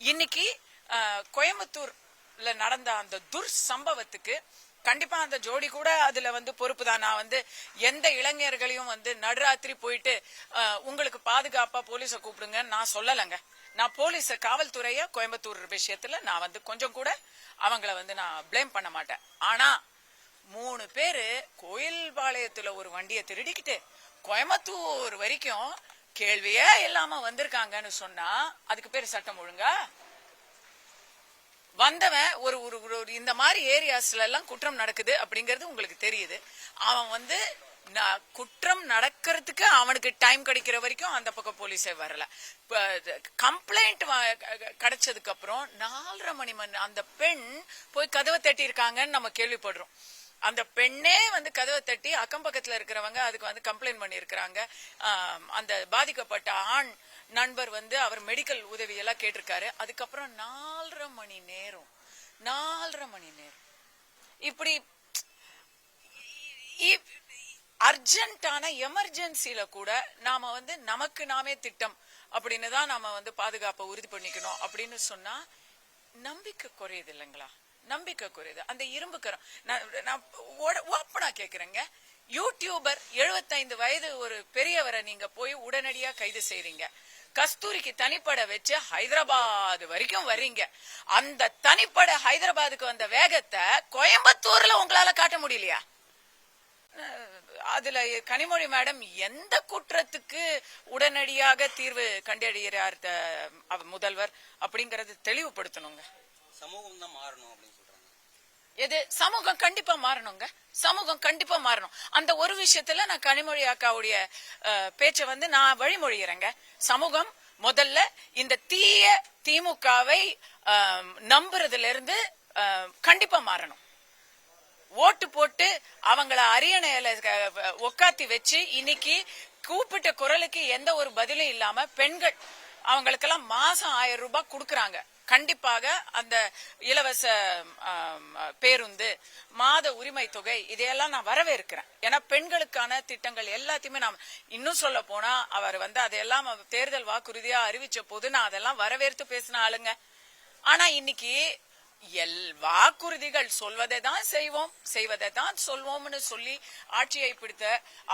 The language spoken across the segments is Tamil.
இன்னைக்கு கோயம்புத்தூர்ல நடந்த அந்த துர் சம்பவத்துக்கு கண்டிப்பா அந்த ஜோடி கூட அதுல வந்து பொறுப்பு தான் நான் வந்து எந்த இளைஞர்களையும் வந்து நடுராத்திரி போயிட்டு உங்களுக்கு பாதுகாப்பா போலீஸ கூப்பிடுங்க நான் சொல்லலைங்க. நான் போலீஸ காவல்துறைய கோயம்புத்தூர் விஷயத்துல நான் வந்து கொஞ்சம் கூட அவங்கள வந்து நான் ப்ளேம் பண்ண மாட்டேன். ஆனா மூணு பேரு கோயில்பாளையத்துல ஒரு வண்டியை திருடிக்கிட்டு கோயம்புத்தூர் வரைக்கும் கேள்வியே இல்லாம வந்திருக்காங்கன்னு சொன்னா அதுக்கு பேர் சட்டம் ஒழுங்கா? வந்தவன் ஒரு ஒரு ஒரு- ஒரு இந்த மாதிரி ஏரியாஸ்ல எல்லாம் குற்றம் நடக்குது அப்படிங்கறது உங்களுக்கு தெரியுது. அவன் வந்து ந- குற்றம் நடக்கிறதுக்கு அவனுக்கு டைம் கிடைக்கிற வரைக்கும் அந்த பக்கம் போலீஸே வரல. கம்ப்ளைண்ட் கிடைச்சதுக்கு அப்புறம் நாலரை மணி மணி அந்த பெண் போய் கதவை தட்டி இருக்காங்கன்னு நம்ம கேள்விப்படுறோம். அந்த பெண்ணே வந்து கதவை தட்டி அக்கம் பக்கத்துல இருக்கிறவங்க அதுக்கு வந்து கம்ப்ளைண்ட் பண்ணியிருக்கிறாங்க. அந்த பாதிக்கப்பட்ட ஆண் நண்பர் வந்து அவர் மெடிக்கல் உதவி எல்லாம் கேட்டிருக்காரு. அதுக்கப்புறம் நாலரை மணி நேரம் நாலரை மணி நேரம். இப்படி அர்ஜென்ட்டான எமர்ஜென்சில கூட நாம வந்து நமக்கு நாமே திட்டம் அப்படின்னு தான் நாம வந்து பாதுகாப்பை உறுதி பண்ணிக்கணும் அப்படின்னு சொன்னா நம்பிக்கை குறையுது இல்லைங்களா? நம்பிக்கை குறையுது அந்த இரும்பு கரம். நான் நான் ஓப்பனா கேக்குறேங்க. யூடியூபர் 75 வயது ஒரு பெரியவரை நீங்க போய் உடனடியா கைது செய்றீங்க. கஸ்தூரிக்கு தனிப்பட வச்சு ஹைதராபாத் வரைக்கும் வர்றீங்க. அந்த தனிப்பட ஹைதராபாத்துக்கு வந்த வேகத்தை கோயம்புத்தூர்ல உங்களால காட்ட முடியலையா? அதுல கனிமொழி மேடம் எந்த குற்றத்துக்கு உடனடியாக தீர்வு கண்டறிகிறார் த- முதல்வர் அப்படிங்கறது தெளிவுபடுத்தணுங்க. சமூகம் தான் மாறணும் அப்படின்னு சொல்றாங்க. எது? சமூகம் கண்டிப்பா மாறணுங்க. சமூகம் கண்டிப்பா மாறணும். அந்த ஒரு விஷயத்துல நான் கனிமொழி அக்காவுடைய பேச்சை வந்து நான் வழிமொழிகிறேங்க. சமூகம் முதல்ல இந்த தீய திமுகவை நம்புறதுல இருந்து அஹ், கண்டிப்பா மாறணும். ஓட்டு போட்டு அவங்கள அரியணையில உக்காத்தி வச்சு இன்னைக்கு கூப்பிட்ட குரலுக்கு எந்த ஒரு பதிலும் இல்லாம பெண்கள் அவங்களுக்கெல்லாம் மாசம் ஆயிரம் ரூபாய் கொடுக்கறாங்க. கண்டிப்பாக அந்த இலவச பேருந்து மாத உரிமை தொகை இதையெல்லாம் நான் வரவேற்கிறேன். ஏன்னா பெண்களுக்கான திட்டங்கள் எல்லாத்தையுமே நாம் இன்னும் சொல்ல போனா அவர் வந்து அதையெல்லாம் தேர்தல் வாக்குறுதியா அறிவிச்ச போது நான் அதெல்லாம் வரவேற்று பேசின ஆளுங்க. ஆனா இன்னைக்கு எல் வாக்குறுதிகள் சொல்வதை தான் செய்வோம் செய்வதை தான் சொல்வோம்னு சொல்லி ஆட்சியை பிடித்த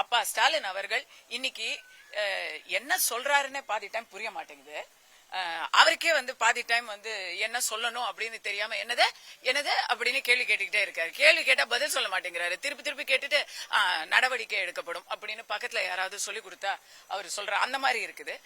அப்பா ஸ்டாலின் அவர்கள் இன்னைக்கு என்ன சொல்றாருன்னே பாதி டைம் புரிய மாட்டேங்குது. அவருக்கே வந்து பாதி டைம் வந்து என்ன சொல்லணும் அப்படின்னு தெரியாம என்னது என்னது அப்படின்னு கேள்வி கேட்டுக்கிட்டே இருக்காரு. கேள்வி கேட்டா பதில் சொல்ல மாட்டேங்கிறாரு. திருப்பி திருப்பி கேட்டுட்டு நடவடிக்கை எடுக்கப்படும் அப்படின்னு பக்கத்துல யாராவது சொல்லி கொடுத்தா அவர் சொல்ற அந்த மாதிரி இருக்குது.